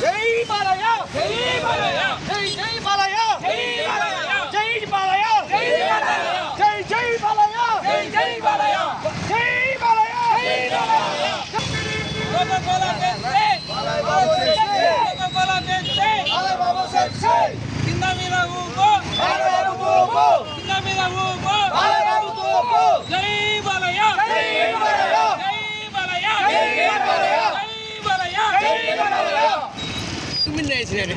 జై బాలయ్య! జై బాలయ్య! వేసినారు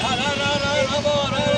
Bravo, bravo, bravo.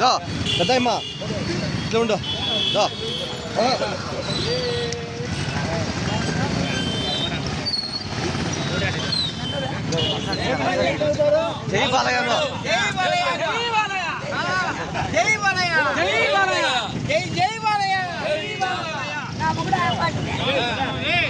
దా పెద్దమ్మ ఇట్లా ఉండు. దా. జై బాలయ్య. జై బాలయ్య జై బాలయ్య. జై బాలయ్య. జై బాలయ్య. జై జై బాలయ్య జై బాలయ్య నా ముగ్గురు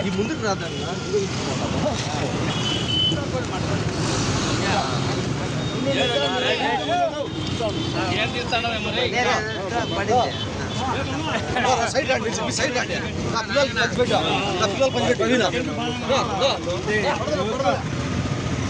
ఈ ముందుకు రాదన్న సైడ్ రండి మీ సైడ్ రండి నా పిల్లలకి పంచిపెట్టు నా పిల్లలు పంచిపెట్టు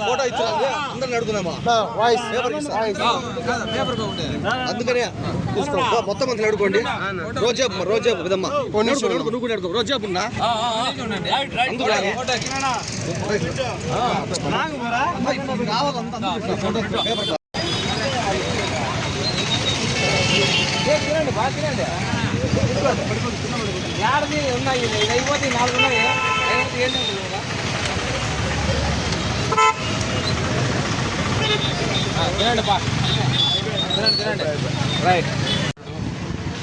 ఫోటో అందరిని అడుగుతున్నామా? వాయిస్. వాయిస్. అందుకనే తీసుకో. మొత్తం అంతా నడుకోండి. రోజే రోజా విధమ్మా నువ్వు కూడా అడుగు ఉన్నా ఉన్నాయి అయిపోతే నాలుగు ఉన్నాయి తినండి బా తినండి తినండి రైట్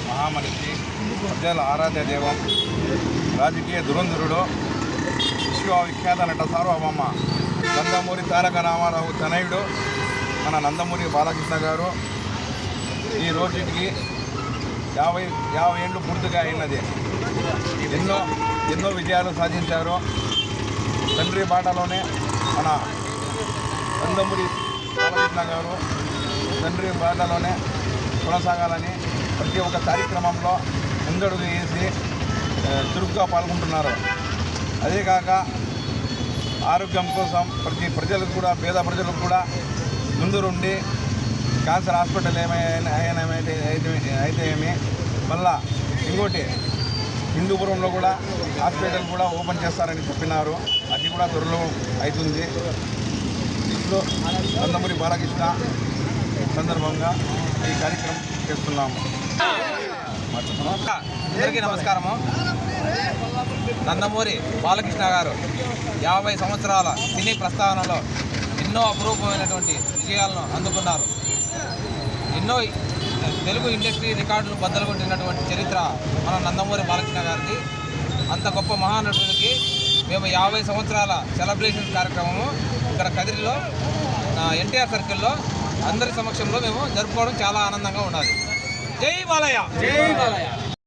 మహామనిషి ప్రజల ఆరాధ్య దైవం రాజకీయ దురంధరుడు విశ్వవిఖ్యాత నట సార్వభౌమ నందమూరి తారక రామారావు తనయుడు మన నందమూరి బాలకృష్ణ గారు ఈ రోజుకి యాభై యాభై ఏళ్ళు పూర్తిగా అయినది ఎన్నో ఎన్నో విజయాలు సాధించారు. తండ్రి బాటలోనే మన నందమూరి బాలకృష్ణ గారు తండ్రి బాధలోనే కొనసాగాలని ప్రతి ఒక్క కార్యక్రమంలో ముందడుగు వేసి చురుగ్గా పాల్గొంటున్నారు. అదేకాక ఆరోగ్యం కోసం ప్రతి ప్రజలకు కూడా పేద ప్రజలకు కూడా ముందురుండి క్యాన్సర్ హాస్పిటల్ ఏమైనా అయితే అయితే ఏమి? మళ్ళా ఇంకోటి హిందూపురంలో కూడా హాస్పిటల్ కూడా ఓపెన్ చేస్తారని చెప్పినారు. అది కూడా త్వరలో అవుతుంది. ఇప్పుడు నందమూరి బాలకృష్ణ సందర్భంగా ఈ కార్యక్రమం చేస్తున్నాము. అందరికీ నమస్కారము. నందమూరి బాలకృష్ణ గారు యాభై సంవత్సరాల సినీ ప్రస్థానంలో ఎన్నో అపురూపమైనటువంటి విజయాలను అందుకున్నారు. ఎన్నో తెలుగు ఇండస్ట్రీ రికార్డులు బద్దలు కొట్టినటువంటి చరిత్ర మన నందమూరి బాలకృష్ణ గారిది. అంత గొప్ప మహానటుడికి మేము యాభై సంవత్సరాల సెలబ్రేషన్ కార్యక్రమము ఇక్కడ కదిరిలో ఎన్టీఆర్ సర్కిల్లో అందరి సమక్షంలో మేము జరుపుకోవడం చాలా ఆనందంగా ఉండాలి. జై బాలయ్య! జై బాలయ్య!